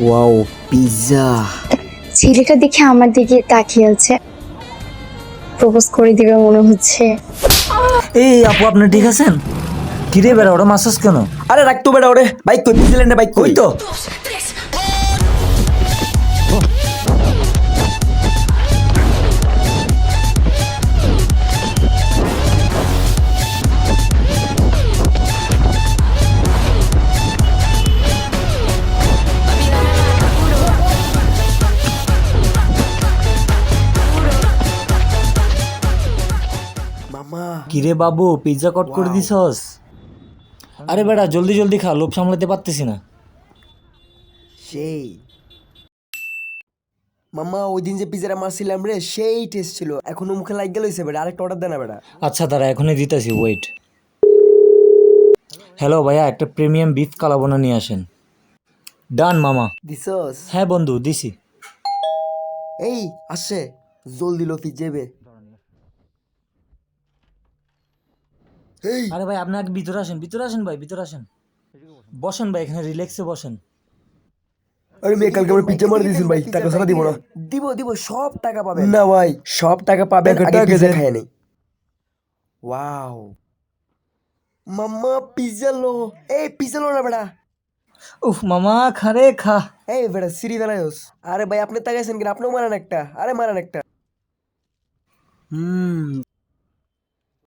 Wow pizza ছেলেটা দেখে আমার দিকে তাকিয়ে আছে প্রপোজ করে দিবে মনে হচ্ছে। এই আপু আপনি ঠিক আছেন? কিরে বেড়া ওরা মাসাজ কেন? আরে রাখতো বেড়া ওরে। বাইক কই? নিউজিল্যান্ডে বাইক কই? তো। কিরে বাবু পিৎজা কট করে দিছস? আরে বেড়া জলদি জলদি খা লোভ সামলাতে পারতেছি না। সেই। মামা ওই দিন যে পিজারা মারছিলাম রে সেই টেস্ট ছিল। এখনও মুখে লাগ গেল বেটা আরেকটা অর্ডার দেনা বেটা। আচ্ছা তারা এখনই দিতেছি ওয়েট হ্যালো ভাইয়া একটা প্রিমিয়াম বিফ কালাবোনা নিয়ে আসেন। ডান মামা। দিছস? হ্যাঁ বন্ধু দিছি। এই আসে জলদি লতি যাবে এই আরে ভাই ভিতরে আসেন ভিতরে আসেন ভাই ভিতরে আসেন। বসেন ভাই এখানে রিল্যাক্সে বসেন। আরে মেয়ে কালকে আমার পিজ্জা মারি দিয়েছেন ভাই টাকা ছাড়া দিব না। দিব দিব সব টাকা পাবেন। না ভাই সব টাকা পাবেন আগে পিজ্জা খায় নাই। ওয়াও। মাম্মা পিজ্জা লো। এই পিজ্জা লো না বেটা উফ মামা খারে খা। এই বেটা সিরি বেলায়স আরে ভাই আপনি তাকাইছেন কিনা? আপনিও মারেন একটা। আরে মারেন একটা। হুম